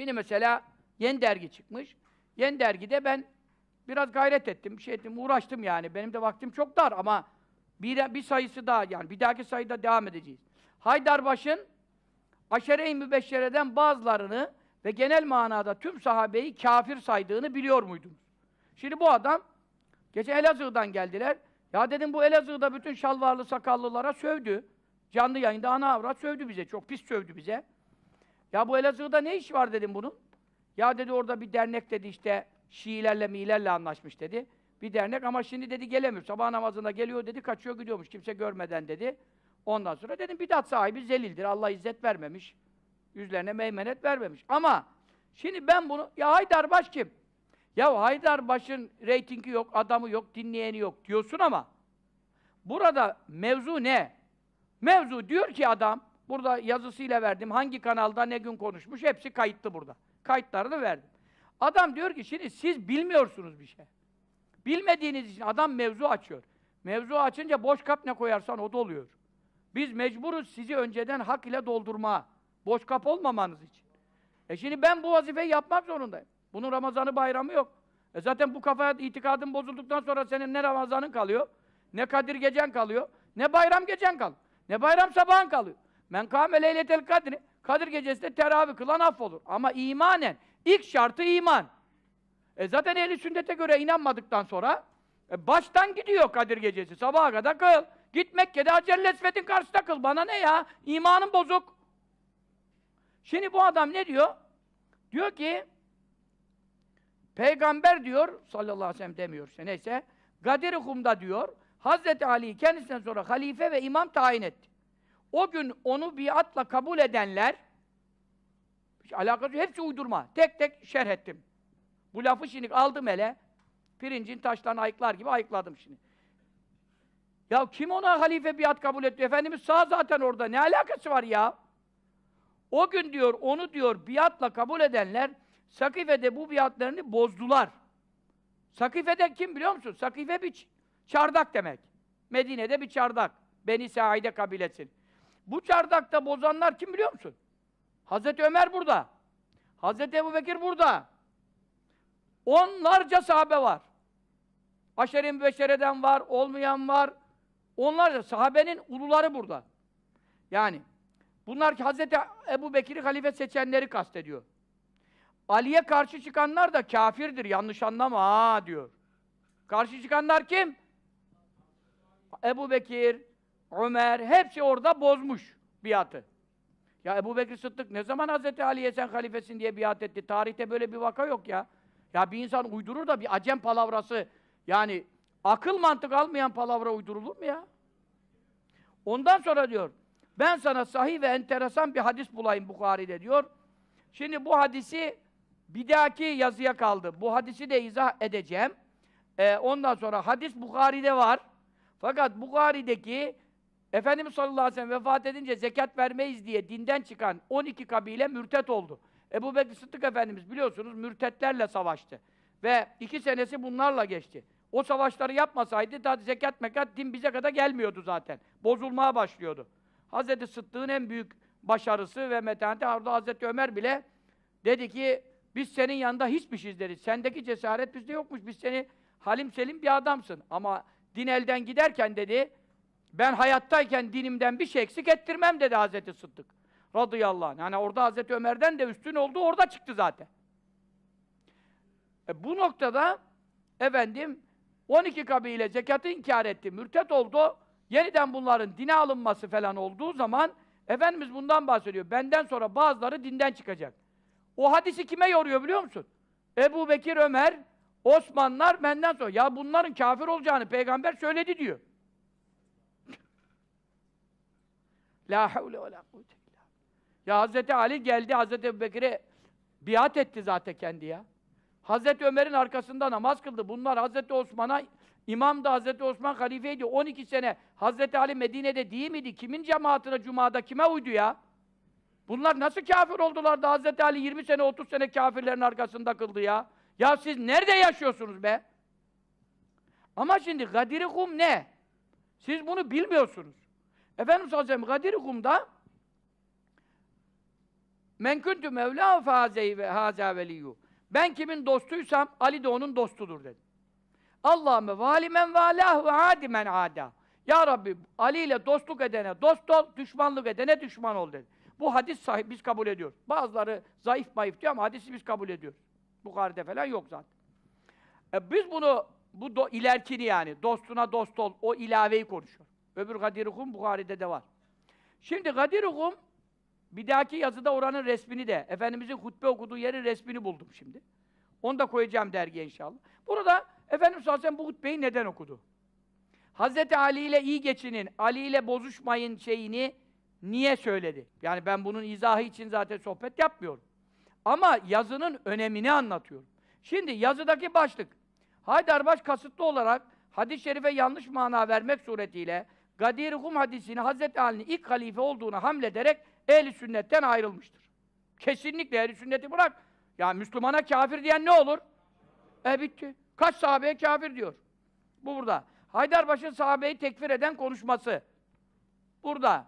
Şimdi mesela yeni dergi çıkmış. Yeni dergide ben biraz gayret ettim, bir şey ettim, uğraştım yani. Benim de vaktim çok dar ama bir, bir sayısı daha yani bir dahaki sayıda devam edeceğiz. Haydarbaş'ın Aşere-i Mübeşşere'den bazılarını ve genel manada tüm sahabeyi kafir saydığını biliyor muydunuz? Şimdi bu adam geçen Elazığ'dan geldiler. Ya dedim bu Elazığ'da bütün şalvarlı sakallılara sövdü. Canlı yayında ana avrat sövdü bize. Çok pis sövdü bize. Ya bu Elazığ'da ne iş var dedim bunun. Ya dedi orada bir dernek dedi işte Şiilerle milerle anlaşmış dedi. Bir dernek ama şimdi dedi gelemiyor. Sabah namazında geliyor dedi kaçıyor gidiyormuş kimse görmeden dedi. Ondan sonra dedim bidat sahibi zelildir. Allah izzet vermemiş. Yüzlerine meymenet vermemiş. Ama şimdi ben bunu ya Haydarbaş kim? Ya Haydarbaş'ın reytingi yok, adamı yok, dinleyeni yok diyorsun ama burada mevzu ne? Mevzu diyor ki adam burada yazısıyla verdim. Hangi kanalda ne gün konuşmuş hepsi kayıtlı burada. Kayıtlarını verdim. Adam diyor ki şimdi siz bilmiyorsunuz bir şey. Bilmediğiniz için adam mevzu açıyor. Mevzu açınca boş kap ne koyarsan o doluyor. Biz mecburuz sizi önceden hak ile doldurmaya. Boş kap olmamanız için. E şimdi ben bu vazifeyi yapmak zorundayım. Bunun Ramazanı bayramı yok. E zaten bu kafaya itikadın bozulduktan sonra senin ne Ramazanın kalıyor, ne Kadir gecen kalıyor, ne bayram gecen kalıyor, ne bayram sabahın kalıyor. Men kâme leyletel kadri, Kadir gecesinde teravih kılan affolur. Ama imanen, ilk şartı iman. E zaten ehli sünnete göre inanmadıktan sonra e baştan gidiyor Kadir gecesi. Sabaha kadar kıl. Git Mekke'de Hacer-i Esved'in karşısında kıl. Bana ne ya? İmanın bozuk. Şimdi bu adam ne diyor? Diyor ki Peygamber diyor, sallallahu aleyhi ve sellem demiyor işte neyse, Gadir-i Hum'da diyor, Hazreti Ali'yi kendisinden sonra halife ve imam tayin etti. O gün onu biatla kabul edenler, hiç alakası hepsi uydurma. Tek tek şerh ettim. Bu lafı şimdi aldım hele, pirincin taşlarını ayıklar gibi ayıkladım şimdi. Ya kim ona halife biat kabul etti? Efendimiz sağ zaten orada, ne alakası var ya? O gün diyor, onu diyor, biatla kabul edenler, Sakife'de bu biatlarını bozdular. Sakife'de kim biliyor musun? Sakife bir çardak demek. Medine'de bir çardak. Beni Saide kabilesin. Bu çardakta bozanlar kim biliyor musun? Hazreti Ömer burada. Hazreti Ebu Bekir burada. Onlarca sahabe var. Aşerim beşereden var, olmayan var. Onlarca sahabenin uluları burada. Yani bunlar ki Hazreti Ebu Bekir'i halife seçenleri kastediyor. Ali'ye karşı çıkanlar da kafirdir, yanlış anlama ha diyor. Karşı çıkanlar kim? Ebu Bekir, Ömer, hepsi orada bozmuş biatı. Ya Ebu Bekir Sıddık ne zaman Hazreti Ali'ye sen halifesin diye biat etti? Tarihte böyle bir vaka yok ya. Ya bir insan uydurur da bir acem palavrası, yani akıl mantık almayan palavra uydurulur mu ya? Ondan sonra diyor, ben sana sahih ve enteresan bir hadis bulayım Bukhari'de diyor. Şimdi bu hadisi bir dahaki yazıya kaldı. Bu hadisi de izah edeceğim. Ee, ondan sonra hadis Bukhari'de var. Fakat Bukhari'deki Efendimiz sallallahu aleyhi ve sellem vefat edince zekat vermeyiz diye dinden çıkan 12 kabile mürtet oldu. Ebu Bekir Sıddık Efendimiz biliyorsunuz mürtetlerle savaştı. Ve iki senesi bunlarla geçti. O savaşları yapmasaydı da zekat mekat din bize kadar gelmiyordu zaten. Bozulmaya başlıyordu. Hazreti Sıddık'ın en büyük başarısı ve metaneti orada Hazreti Ömer bile dedi ki biz senin yanında hiçbir şey deriz. Sendeki cesaret bizde yokmuş. Biz seni halim selim bir adamsın. Ama din elden giderken dedi, ben hayattayken dinimden bir şey eksik ettirmem dedi Hazreti Sıddık. Radıyallahu anh. Yani orada Hazreti Ömer'den de üstün oldu, orada çıktı zaten. E bu noktada efendim 12 kabile zekatı inkar etti, mürtet oldu. Yeniden bunların dine alınması falan olduğu zaman Efendimiz bundan bahsediyor. Benden sonra bazıları dinden çıkacak. O hadisi kime yoruyor biliyor musun? Ebu Bekir, Ömer, Osmanlar benden sonra. Ya bunların kafir olacağını peygamber söyledi diyor. La havle ve la kuvvete illa Ya Hazreti Ali geldi Hazreti Ebu Bekir'e biat etti zaten kendi ya. Hazreti Ömer'in arkasında namaz kıldı. Bunlar Hazreti Osman'a İmam da Hazreti Osman halifeydi. 12 sene Hazreti Ali Medine'de değil miydi? Kimin cemaatine Cuma'da kime uydu ya? Bunlar nasıl kafir oldular da Hazreti Ali 20 sene 30 sene kafirlerin arkasında kıldı ya? Ya siz nerede yaşıyorsunuz be? Ama şimdi Gadir-i Kum ne? Siz bunu bilmiyorsunuz. Efendimiz sallallahu aleyhi ve sellem Gadir-i Kum'da Men kuntu mevla fazey ve haza veliyyu. Ben kimin dostuysam Ali de onun dostudur dedi. Allahümme valimen valah ve adimen ada. Ya Rabbi Ali ile dostluk edene dost ol, düşmanlık edene düşman ol dedi. Bu hadis sahih, biz kabul ediyoruz. Bazıları zayıf mayıf diyor ama hadisi biz kabul ediyoruz. Bukhari'de falan yok zaten. E biz bunu, bu do, ilerkini yani, dostuna dost ol, o ilaveyi konuşuyor. Öbür Gadir-i Bukhari'de de var. Şimdi Gadir-i bir dahaki yazıda oranın resmini de, Efendimizin hutbe okuduğu yerin resmini buldum şimdi. Onu da koyacağım dergiye inşallah. Burada Efendimiz sallallahu aleyhi bu hutbeyi neden okudu? Hazreti Ali ile iyi geçinin, Ali ile bozuşmayın şeyini niye söyledi? Yani ben bunun izahı için zaten sohbet yapmıyorum. Ama yazının önemini anlatıyorum. Şimdi yazıdaki başlık, Haydarbaş kasıtlı olarak hadis-i şerife yanlış mana vermek suretiyle Gadir-i Hum hadisini Hazreti Ali'nin ilk halife olduğuna hamlederek ehli sünnetten ayrılmıştır. Kesinlikle ehli sünneti bırak. Ya Müslümana kafir diyen ne olur? E bitti. Kaç sahabeye kafir diyor. Bu burada. Haydarbaş'ın sahabeyi tekfir eden konuşması. Burada.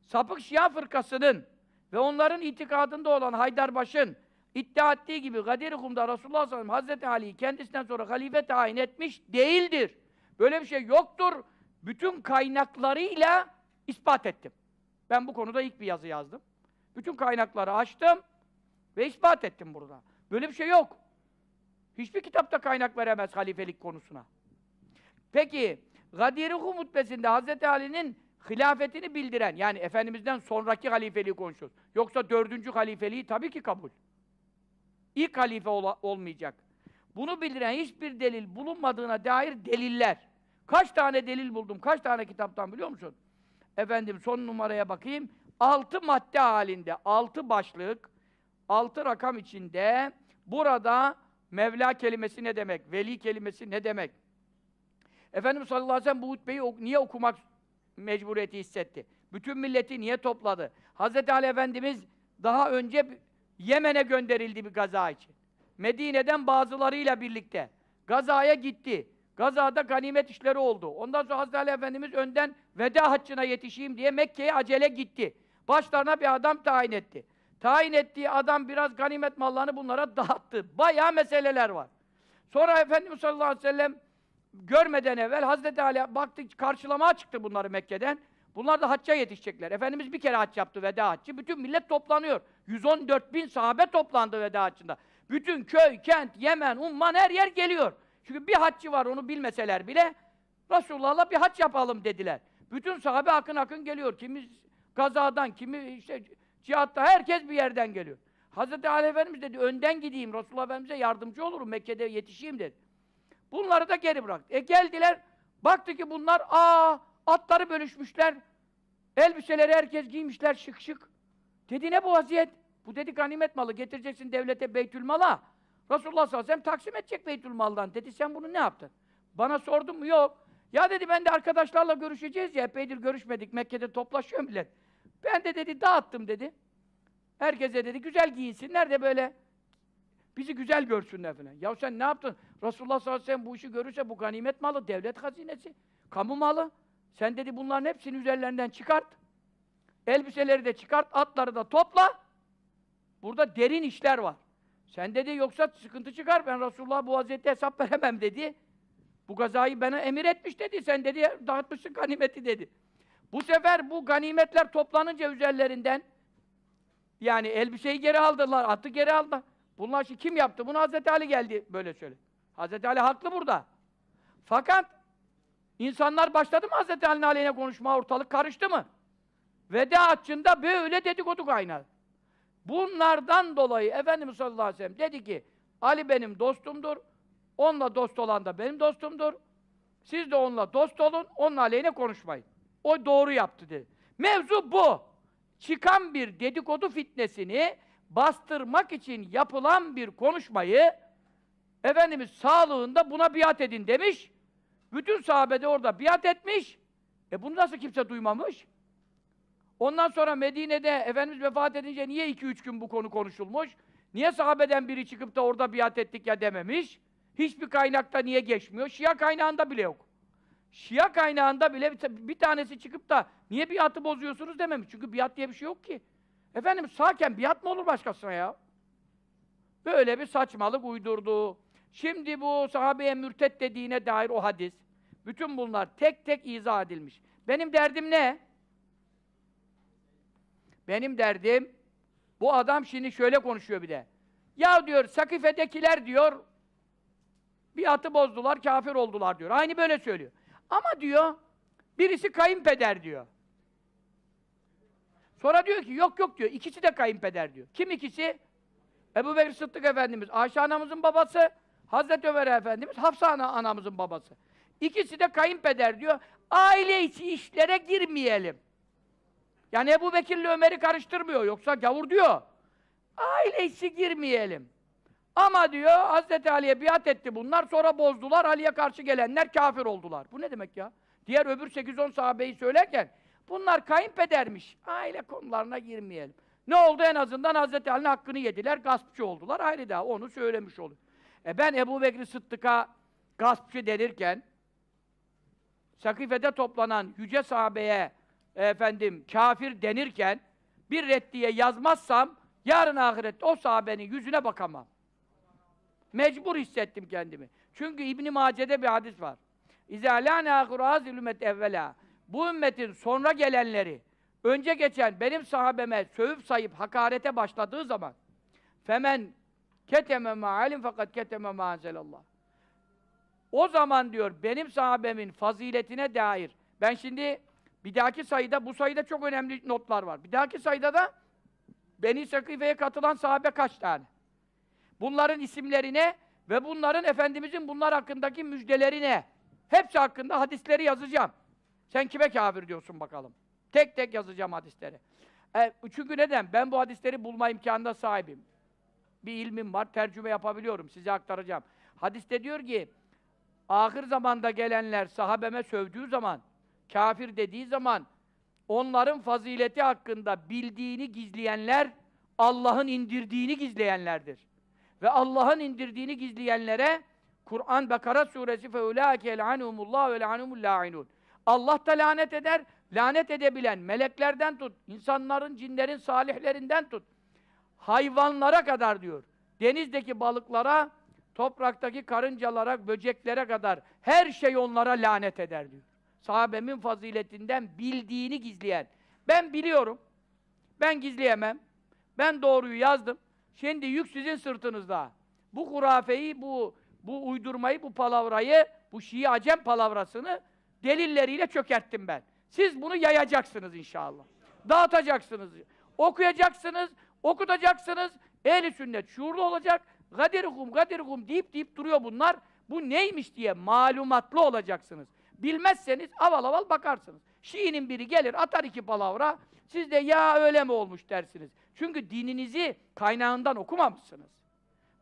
Sapık Şia fırkasının ve onların itikadında olan Haydarbaş'ın iddia ettiği gibi Gadir-i Kum'da Resulullah sallallahu aleyhi ve sellem Hazreti Ali'yi kendisinden sonra halife tayin etmiş değildir. Böyle bir şey yoktur. Bütün kaynaklarıyla ispat ettim. Ben bu konuda ilk bir yazı yazdım. Bütün kaynakları açtım ve ispat ettim burada. Böyle bir şey yok. Hiçbir kitapta kaynak veremez halifelik konusuna. Peki, Gadir-i Hum hutbesinde Hz. Ali'nin hilafetini bildiren, yani Efendimiz'den sonraki halifeliği konuşuyoruz. Yoksa dördüncü halifeliği tabii ki kabul. İlk halife ol olmayacak. Bunu bildiren hiçbir delil bulunmadığına dair deliller. Kaç tane delil buldum, kaç tane kitaptan biliyor musun? Efendim son numaraya bakayım. Altı madde halinde, altı başlık, altı rakam içinde burada Mevla kelimesi ne demek? Veli kelimesi ne demek? Efendimiz sallallahu aleyhi ve sellem bu hutbeyi ok niye okumak mecburiyeti hissetti? Bütün milleti niye topladı? Hz. Ali Efendimiz daha önce Yemen'e gönderildi bir gaza için. Medine'den bazılarıyla birlikte. Gazaya gitti. Gazada ganimet işleri oldu. Ondan sonra Hz. Ali Efendimiz önden veda haccına yetişeyim diye Mekke'ye acele gitti. Başlarına bir adam tayin etti. Tayin ettiği adam biraz ganimet mallarını bunlara dağıttı. Bayağı meseleler var. Sonra Efendimiz sallallahu aleyhi ve sellem görmeden evvel Hazreti Ali baktı karşılamaya çıktı bunları Mekke'den. Bunlar da hacca yetişecekler. Efendimiz bir kere hac yaptı veda haccı. Bütün millet toplanıyor. 114 bin sahabe toplandı veda haccında. Bütün köy, kent, Yemen, Umman her yer geliyor. Çünkü bir haccı var onu bilmeseler bile Resulullah'la bir hac yapalım dediler. Bütün sahabe akın akın geliyor. Kimi gazadan, kimi işte cihatta herkes bir yerden geliyor. Hazreti Ali Efendimiz dedi önden gideyim Resulullah Efendimiz'e yardımcı olurum Mekke'de yetişeyim dedi. Bunları da geri bıraktı. E geldiler, baktı ki bunlar aa atları bölüşmüşler. Elbiseleri herkes giymişler şık şık. Dedi ne bu vaziyet? Bu dedi ganimet malı getireceksin devlete beytül mala. Resulullah sallallahu aleyhi ve sellem taksim edecek beytül maldan. Dedi sen bunu ne yaptın? Bana sordun mu? Yok. Ya dedi ben de arkadaşlarla görüşeceğiz ya epeydir görüşmedik. Mekke'de toplaşıyor millet. Ben de dedi dağıttım dedi. Herkese dedi güzel giyinsinler de böyle bizi güzel görsünler falan. Ya sen ne yaptın? Resulullah sallallahu aleyhi ve sellem bu işi görürse bu ganimet malı, devlet hazinesi, kamu malı. Sen dedi bunların hepsini üzerlerinden çıkart. Elbiseleri de çıkart, atları da topla. Burada derin işler var. Sen dedi yoksa sıkıntı çıkar. Ben Resulullah bu vaziyette hesap veremem dedi. Bu gazayı bana emir etmiş dedi. Sen dedi dağıtmışsın ganimeti dedi. Bu sefer bu ganimetler toplanınca üzerlerinden yani elbiseyi geri aldılar, atı geri aldılar. Bunlar şimdi kim yaptı? Bunu Hazreti Ali geldi böyle söyle. Hazreti Ali haklı burada. Fakat insanlar başladı mı Hazreti Ali'nin aleyhine konuşmaya ortalık karıştı mı? Veda haccında böyle dedikodu kaynadı. Bunlardan dolayı Efendimiz sallallahu aleyhi ve sellem dedi ki Ali benim dostumdur. Onunla dost olan da benim dostumdur. Siz de onunla dost olun, onun aleyhine konuşmayın. O doğru yaptı dedi. Mevzu bu. Çıkan bir dedikodu fitnesini bastırmak için yapılan bir konuşmayı Efendimiz sağlığında buna biat edin demiş. Bütün sahabe de orada biat etmiş. E bunu nasıl kimse duymamış? Ondan sonra Medine'de Efendimiz vefat edince niye iki üç gün bu konu konuşulmuş? Niye sahabeden biri çıkıp da orada biat ettik ya dememiş? Hiçbir kaynakta niye geçmiyor? Şia kaynağında bile yok. Şia kaynağında bile bir, tanesi çıkıp da niye biatı bozuyorsunuz dememiş. Çünkü biat diye bir şey yok ki. Efendim sağken biat mı olur başkasına ya? Böyle bir saçmalık uydurdu. Şimdi bu sahabeye mürtet dediğine dair o hadis, bütün bunlar tek tek izah edilmiş. Benim derdim ne? Benim derdim, bu adam şimdi şöyle konuşuyor bir de. Ya diyor, Sakife'dekiler diyor, biatı bozdular, kafir oldular diyor. Aynı böyle söylüyor. Ama diyor, birisi kayınpeder diyor. Sonra diyor ki, yok yok diyor, ikisi de kayınpeder diyor. Kim ikisi? Ebu Bekir Sıddık Efendimiz, Ayşe anamızın babası, Hazreti Ömer Efendimiz, Hafsa ana, anamızın babası. İkisi de kayınpeder diyor. Aile içi işlere girmeyelim. Yani Ebu Bekir'le Ömer'i karıştırmıyor. Yoksa gavur diyor. Aile içi girmeyelim. Ama diyor Hazreti Ali'ye biat etti bunlar sonra bozdular. Ali'ye karşı gelenler kafir oldular. Bu ne demek ya? Diğer öbür 8-10 sahabeyi söylerken bunlar kayınpedermiş. Aile konularına girmeyelim. Ne oldu en azından Hazreti Ali'nin hakkını yediler, gaspçı oldular. Ayrı daha onu söylemiş oluyor. E ben Ebu Bekir Sıddık'a gaspçı denirken Sakife'de toplanan yüce sahabeye efendim kafir denirken bir reddiye yazmazsam yarın ahirette o sahabenin yüzüne bakamam. Mecbur hissettim kendimi. Çünkü İbn Mace'de bir hadis var. Âhiru hâzil ümmet evvelâ. Bu ümmetin sonra gelenleri önce geçen benim sahabeme sövüp sayıp hakarete başladığı zaman femen keteme ma'alim fakat keteme ma'azelallah. O zaman diyor benim sahabemin faziletine dair ben şimdi bir dahaki sayıda bu sayıda çok önemli notlar var. Bir dahaki sayıda da Beni Sakife'ye katılan sahabe kaç tane? Bunların isimlerine ve bunların Efendimizin bunlar hakkındaki müjdelerine hepsi hakkında hadisleri yazacağım. Sen kime kafir diyorsun bakalım. Tek tek yazacağım hadisleri. E, çünkü neden? Ben bu hadisleri bulma imkanına sahibim. Bir ilmim var, tercüme yapabiliyorum, size aktaracağım. Hadiste diyor ki, ahir zamanda gelenler sahabeme sövdüğü zaman, kafir dediği zaman onların fazileti hakkında bildiğini gizleyenler Allah'ın indirdiğini gizleyenlerdir. Ve Allah'ın indirdiğini gizleyenlere Kur'an Bakara suresi feulâke el'anhumullah ve el'anhumul lâ'inûn. Allah da lanet eder, lanet edebilen meleklerden tut, insanların, cinlerin, salihlerinden tut. Hayvanlara kadar diyor. Denizdeki balıklara, topraktaki karıncalara, böceklere kadar her şey onlara lanet eder diyor. Sahabemin faziletinden bildiğini gizleyen. Ben biliyorum. Ben gizleyemem. Ben doğruyu yazdım. Şimdi yük sizin sırtınızda. Bu hurafeyi, bu bu uydurmayı, bu palavrayı, bu Şii Acem palavrasını delilleriyle çökerttim ben. Siz bunu yayacaksınız inşallah. Dağıtacaksınız. Okuyacaksınız, okutacaksınız. Ehli sünnet şuurlu olacak. Gadirhum, gadirhum deyip deyip duruyor bunlar. Bu neymiş diye malumatlı olacaksınız. Bilmezseniz aval aval bakarsınız. Şiinin biri gelir, atar iki palavra, siz de ya öyle mi olmuş dersiniz. Çünkü dininizi kaynağından okumamışsınız.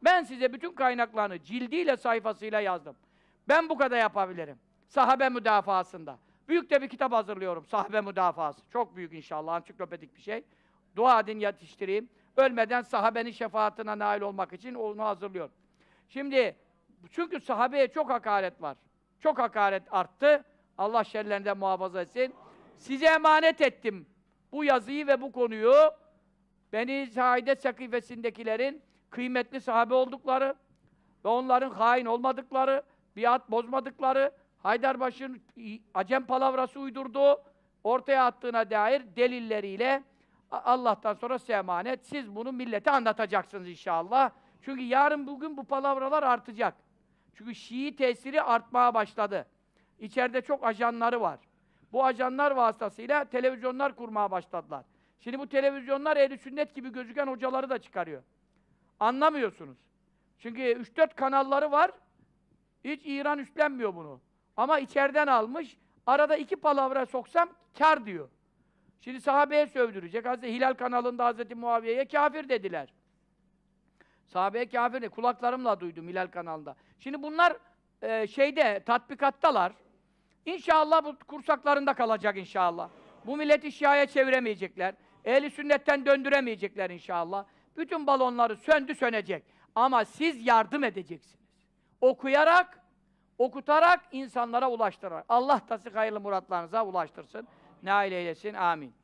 Ben size bütün kaynaklarını cildiyle, sayfasıyla yazdım. Ben bu kadar yapabilirim. Sahabe müdafasında. Büyük de bir kitap hazırlıyorum, sahabe müdafası. Çok büyük inşallah, ansiklopedik bir şey. Dua edin yetiştireyim. Ölmeden sahabenin şefaatine nail olmak için onu hazırlıyorum. Şimdi, çünkü sahabeye çok hakaret var. Çok hakaret arttı. Allah şerlerinden muhafaza etsin. Size emanet ettim bu yazıyı ve bu konuyu. Beni Saide Sakifesindekilerin kıymetli sahabe oldukları ve onların hain olmadıkları, biat bozmadıkları, Haydarbaşı'nın Acem palavrası uydurduğu, ortaya attığına dair delilleriyle Allah'tan sonra size emanet. Siz bunu millete anlatacaksınız inşallah. Çünkü yarın bugün bu palavralar artacak. Çünkü Şii tesiri artmaya başladı. İçeride çok ajanları var. Bu ajanlar vasıtasıyla televizyonlar kurmaya başladılar. Şimdi bu televizyonlar ehli sünnet gibi gözüken hocaları da çıkarıyor. Anlamıyorsunuz. Çünkü 3-4 kanalları var. Hiç İran üstlenmiyor bunu. Ama içeriden almış. Arada iki palavra soksam kar diyor. Şimdi sahabeye sövdürecek. Hazreti Hilal kanalında Hazreti Muaviye'ye kafir dediler. Sahabeye kafir de kulaklarımla duydum Hilal kanalında. Şimdi bunlar e, şeyde tatbikattalar. İnşallah bu kursaklarında kalacak inşallah. Bu milleti şiaya çeviremeyecekler. Ehli sünnetten döndüremeyecekler inşallah. Bütün balonları söndü sönecek. Ama siz yardım edeceksiniz. Okuyarak, okutarak, insanlara ulaştırarak. Allah da hayırlı muratlarınıza ulaştırsın. Nail eylesin. Amin.